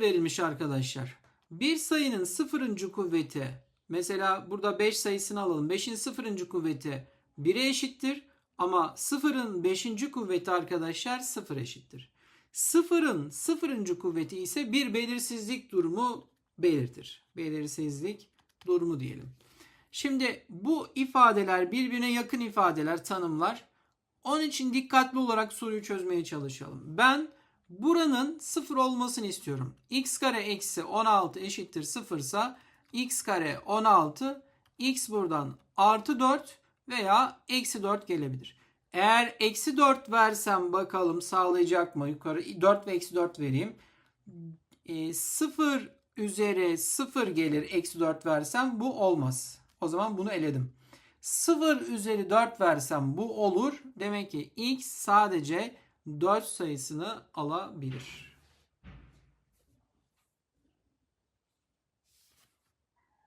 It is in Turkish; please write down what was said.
verilmiş arkadaşlar. Bir sayının sıfırıncı kuvveti mesela burada 5 sayısını alalım. 5'in sıfırıncı kuvveti 1'e eşittir. Ama sıfırın 5. kuvveti arkadaşlar 0 eşittir. Sıfırın sıfırıncı kuvveti ise bir belirsizlik durumu belirtir. Belirsizlik durumu diyelim. Şimdi bu ifadeler birbirine yakın ifadeler, tanımlar. Onun için dikkatli olarak soruyu çözmeye çalışalım. Ben buranın sıfır olmasını istiyorum. x kare eksi 16 eşittir 0 ise x kare 16 x buradan artı 4 veya eksi 4 gelebilir. Eğer eksi 4 versem bakalım sağlayacak mı? Yukarı 4 ve eksi 4 vereyim. E, 0 üzeri 0 gelir eksi 4 versem bu olmaz. O zaman bunu eledim. 0 üzeri 4 versem bu olur. Demek ki x sadece 4 sayısını alabilir.